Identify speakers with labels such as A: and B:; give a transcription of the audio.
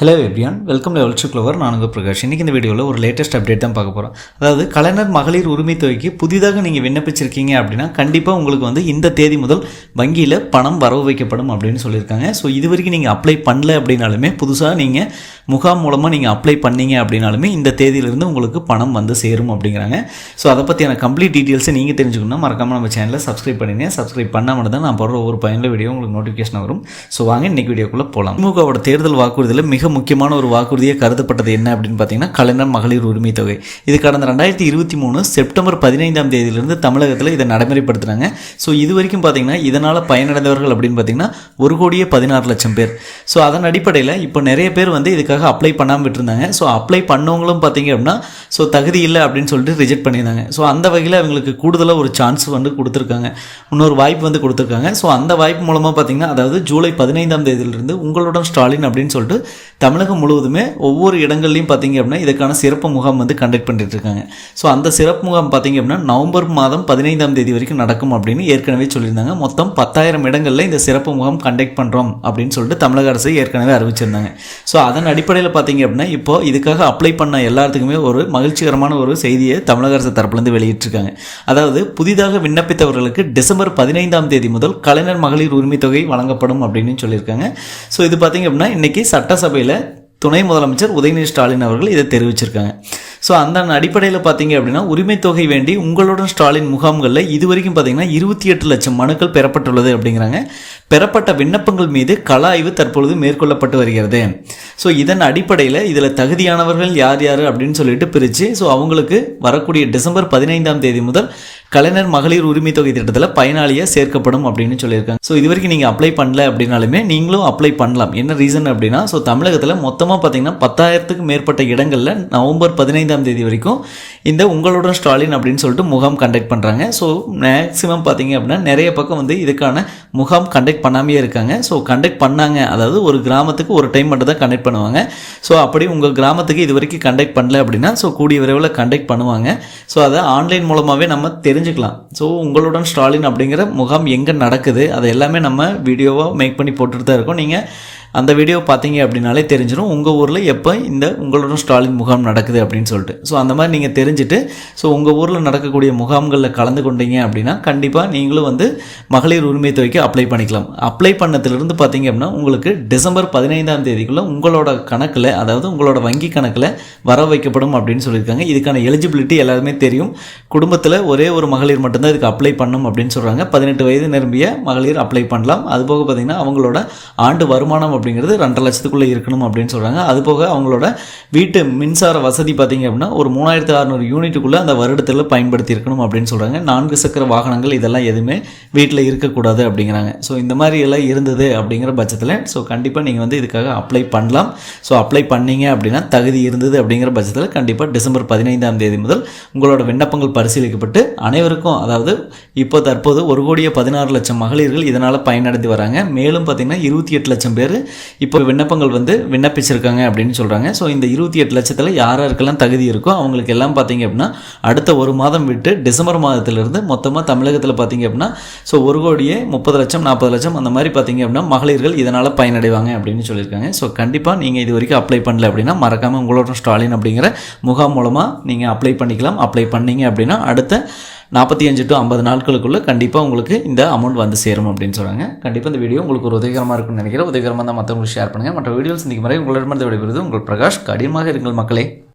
A: Hello everyone welcome to எல்ட்ரு clover Prakash. இன்றைக்கி இந்த வீடியோவில் ஒரு லேட்டஸ்ட் அப்டேட் தான் பார்க்க போகிறோம் அதாவது கலைஞர் மகளிர் உரிமை தொகைக்கு புதிதாக நீங்கள் விண்ணப்பிச்சிருக்கீங்க அப்படின்னா கண்டிப்பாக உங்களுக்கு வந்து இந்த தேதி முதல் வங்கியில் பணம் வரவு வைக்கப்படும் அப்படின்னு சொல்லியிருக்காங்க. ஸோ இது வரைக்கும் நீங்கள் அப்ளை பண்ணல அப்படின்னாலுமே புதுசாக நீங்கள் முகாம் மூலமாக நீங்கள் அப்ளை பண்ணீங்க அப்படின்னாலுமே இந்த தேதியிலிருந்து உங்களுக்கு பணம் வந்து சேரும் அப்படிங்கிறாங்க. ஸோ அதை பற்றியான கம்ப்ளீட் டீட்டெயில்ஸை நீங்கள் தெரிஞ்சுக்கணும் மறக்காமல் நம்ம சேனலில் சப்ஸ்கிரைப் பண்ணிங்க சப்ஸ்கிரைப் மட்டும் தான் நான் போடுற ஒவ்வொரு பயனுள்ள வீடியோ உங்களுக்கு நோட்டிஃபிகேஷன் வரும். ஸோ வாங்க இன்னைக்கு வீடியோக்குள்ளே போகலாம் திமுகவோட தேர்தல் வாக்குறுதியில் மிக முக்கியமான ஒரு வாக்குறுதியாக கருதப்பட்டது என்ன அப்படின்னு பார்த்தீங்கன்னா கலைஞர் மகளிர் உரிமை தொகை. இது கடந்த ரெண்டாயிரத்தி இருபத்தி மூணு செப்டம்பர் பதினைந்தாம் தேதியிலிருந்து தமிழகத்தில் இதை நடைமுறைப்படுத்துனாங்க ஸோ இது வரைக்கும் பார்த்தீங்கன்னா இதனால் பயனடைந்தவர்கள் அப்படின்னு பார்த்தீங்கன்னா ஒரு கோடியே பதினாறு லட்சம் பேர். ஸோ அதன் அடிப்படையில் இப்போ நிறைய பேர் வந்து இதுக்காக அப்ளை பண்ணாமல் விட்டுருந்தாங்க. ஸோ அப்ளை பண்ணவங்களும் பார்த்தீங்க அப்படின்னா ஸோ தகுதி இல்லை அப்படின்னு சொல்லிட்டு ரிஜெக்ட் பண்ணியிருந்தாங்க. ஸோ அந்த வகையில் அவங்களுக்கு கூடுதலாக ஒரு சான்ஸ் வந்து கொடுத்துருக்காங்க. இன்னொரு வாய்ப்பு வந்து கொடுத்துருக்காங்க. ஸோ அந்த வாய்ப்பு மூலமாக பார்த்தீங்கன்னா அதாவது ஜூலை பதினைந்தாம் தேதியிலிருந்து உங்களுடன் ஸ்டாலின் அப்படின்னு சொல்லிட்டு தமிழகம் முழுவதுமே ஒவ்வொரு இடங்கள்லையும் பார்த்தீங்க அப்படின்னா இதுக்கான சிறப்பு முகாம் வந்து கண்டக்ட் பண்ணிட்டு இருக்காங்க. ஸோ அந்த சிறப்பு முகாம் பார்த்தீங்க அப்படின்னா நவம்பர் மாதம் பதினைந்தாம் தேதி வரைக்கும் நடக்கும் அப்படின்னு ஏற்கனவே சொல்லியிருந்தாங்க. மொத்தம் பத்தாயிரம் இடங்களில் இந்த சிறப்பு முகாம் கண்டக்ட் பண்ணுறோம் அப்படின்னு சொல்லிட்டு தமிழக அரசு ஏற்கனவே அறிவிச்சிருந்தாங்க. ஸோ அதன் அடிப்படையில் பார்த்தீங்க அப்படின்னா இப்போ இதுக்காக அப்ளை பண்ண எல்லாத்துக்குமே ஒரு மகிழ்ச்சிகரமான ஒரு செய்தியை தமிழக அரசு தரப்புலேருந்து வெளியிட்டிருக்காங்க. அதாவது புதிதாக விண்ணப்பித்தவர்களுக்கு டிசம்பர் பதினைந்தாம் தேதி முதல் கலைஞர் மகளிர் உரிமை தொகை வழங்கப்படும் அப்படின்னு சொல்லியிருக்காங்க. ஸோ இது பார்த்தீங்க அப்படின்னா இன்றைக்கி சட்டசபையில் துணை முதலமைச்சர் உதயநிதி ஸ்டாலின் அவர்கள் இதை தெரிவிச்சிருக்காங்க. ஸோ அந்த அடிப்படையில் பார்த்தீங்க அப்படின்னா உரிமை தொகை வேண்டி உங்களுடன் ஸ்டாலின் முகாம்களில் இது வரைக்கும் பார்த்தீங்கன்னா இருபத்தி எட்டு லட்சம் மனுக்கள் பெறப்பட்டுள்ளது அப்படிங்கிறாங்க. பெறப்பட்ட விண்ணப்பங்கள் மீது கள ஆய்வு தற்பொழுது மேற்கொள்ளப்பட்டு வருகிறது. ஸோ இதன் அடிப்படையில் இதில் தகுதியானவர்கள் யார் யார் அப்படின்னு சொல்லிட்டு பிரித்து ஸோ அவங்களுக்கு வரக்கூடிய டிசம்பர் பதினைந்தாம் தேதி முதல் கலைஞர் மகளிர் உரிமை தொகை திட்டத்தில் பயனாளியாக சேர்க்கப்படும் அப்படின்னு சொல்லியிருக்காங்க. ஸோ இது வரைக்கும் நீங்கள் அப்ளை பண்ணல அப்படின்னாலுமே நீங்களும் அப்ளை பண்ணலாம். என்ன ரீசன் அப்படின்னா ஸோ தமிழகத்தில் மொத்தமாக பார்த்தீங்கன்னா பத்தாயிரத்துக்கு மேற்பட்ட இடங்களில் நவம்பர் பதினைந்தாம் தேதி வரைக்கும் இந்த உங்களுடன் ஸ்டாலின் அப்படின்னு சொல்லிட்டு முகாம் கண்டக்ட் பண்ணுறாங்க ஸோ மேக்ஸிமம் பார்த்தீங்க அப்படின்னா நிறைய பக்கம் வந்து இதுக்கான முகாம் கண்டக்ட் பண்ணாமையே இருக்காங்க. ஸோ கண்டக்ட் பண்ணாங்க. அதாவது ஒரு கிராமத்துக்கு ஒரு டைம் மட்டும் தான் கண்டக்ட் பண்ணுவாங்க. ஸோ அப்படி உங்கள் கிராமத்துக்கு இது வரைக்கும் கண்டக்ட் பண்ணல அப்படின்னா ஸோ கூடிய விரைவில் கண்டக்ட் பண்ணுவாங்க. ஸோ அதை ஆன்லைன் மூலமாகவே நம்ம தெரிஞ்சுக்கலாம். ஸோ உங்களுடன் ஸ்டாலின் அப்படிங்கிற முகாம் எங்கே நடக்குது அதை எல்லாமே நம்ம வீடியோவாக மேக் பண்ணி போட்டுட்டு தான் இருக்கோம். நீங்கள் அந்த வீடியோ பார்த்தீங்க அப்படின்னாலே தெரிஞ்சிடும் உங்கள் ஊரில் எப்போ இந்த உங்களுடன் ஸ்டாலின் முகாம் நடக்குது அப்படின்னு சொல்லிட்டு. ஸோ அந்த மாதிரி நீங்கள் தெரிஞ்சுட்டு ஸோ உங்கள் ஊரில் நடக்கக்கூடிய முகாம்களில் கலந்து கொண்டீங்க அப்படின்னா கண்டிப்பாக நீங்களும் வந்து மகளிர் உரிமை தொகைக்கு அப்ளை பண்ணிக்கலாம். அப்ளை பண்ணதுலேருந்து பார்த்தீங்க அப்படின்னா உங்களுக்கு டிசம்பர் பதினைந்தாம் தேதிக்குள்ளே உங்களோட கணக்கில் அதாவது உங்களோட வங்கி கணக்கில் வர வைக்கப்படும் அப்படின்னு சொல்லியிருக்காங்க. இதுக்கான எலிஜிபிலிட்டி எல்லாருமே தெரியும். குடும்பத்தில் ஒரே ஒரு மகளிர் மட்டும்தான் இதுக்கு அப்ளை பண்ணும் அப்படின்னு சொல்கிறாங்க பதினெட்டு வயது நிரம்பிய மகளிர் அப்ளை பண்ணலாம். அதுபோக பார்த்தீங்கன்னா அவங்களோட ஆண்டு வருமானம் அப்படிங்கிறது ரெண்டரை லட்சத்துக்குள்ளே இருக்கணும் அப்படின்னு சொல்கிறாங்க அது போக அவங்களோட வீட்டு மின்சார வசதி பார்த்தீங்க அப்படின்னா ஒரு மூணாயிரத்து அறநூறு யூனிட்டுக்குள்ளே அந்த வருடத்தில் பயன்படுத்தி இருக்கணும் அப்படின்னு சொல்கிறாங்க நான்கு சக்கர வாகனங்கள் இதெல்லாம் எதுவுமே வீட்டில் இருக்கக்கூடாது அப்படிங்கிறாங்க. ஸோ இந்த மாதிரி எல்லாம் இருந்தது அப்படிங்கிற பட்சத்தில் ஸோ கண்டிப்பாக நீங்கள் வந்து இதுக்காக அப்ளை பண்ணலாம். ஸோ அப்ளை பண்ணீங்க அப்படின்னா தகுதி இருந்தது அப்படிங்கிற பட்சத்தில் கண்டிப்பாக டிசம்பர் பதினைந்தாம் தேதி முதல் உங்களோட விண்ணப்பங்கள் பரிசீலிக்கப்பட்டு அனைவருக்கும் அதாவது இப்போ தற்போது ஒரு கோடியே பதினாறு லட்சம் மகளிர்கள் இதனால் பயனடைந்து வராங்க. மேலும் பார்த்தீங்கன்னா இருபத்தி எட்டு லட்சம் பேர் இப்போ விண்ணப்பங்கள் வந்து விண்ணப்பிச்சிருக்காங்க அப்படின்னு சொல்கிறாங்க ஸோ இந்த இருபத்தி எட்டு லட்சத்தில் யார் யாருக்கெல்லாம் தகுதி இருக்கோ அவங்களுக்கு எல்லாம் பார்த்தீங்க அப்படின்னா அடுத்த ஒரு மாதம் விட்டு டிசம்பர் மாதத்திலிருந்து மொத்தமாக தமிழகத்தில் பார்த்தீங்க அப்படின்னா ஸோ ஒரு கோடியே முப்பது லட்சம் நாற்பது லட்சம் அந்த மாதிரி பார்த்தீங்க அப்படின்னா மகளிர்கள் இதனால் பயனடைவாங்க அப்படின்னு சொல்லியிருக்காங்க. ஸோ கண்டிப்பாக நீங்கள் இது வரைக்கும் அப்ளை பண்ணல அப்படின்னா மறக்காமல் உங்களோட ஸ்டாலின் அப்படிங்கிற முகாம் மூலமாக நீங்கள் அப்ளை பண்ணிக்கலாம். அப்ளை பண்ணீங்க அப்படின்னா அடுத்த நாற்பத்தி அஞ்சு டு ஐம்பது நாட்களுக்குள்ளே கண்டிப்பாக உங்களுக்கு இந்த அமௌண்ட் வந்து சேரும் அப்படின்னு சொல்கிறாங்க கண்டிப்பாக இந்த வீடியோ உங்களுக்கு ஒரு உதவிகரமாக இருக்கும்னு நினைக்கிறேன். உதவிகரமாக தான் மற்றவங்களுக்கு ஷேர் பண்ணுங்கள் மற்ற வீடியோஸ் இன்றைக்கு முறை உங்களிடமிருந்து விடைபெறுவது உங்கள் பிரகாஷ். கடினமாக இருங்கள் மக்களே.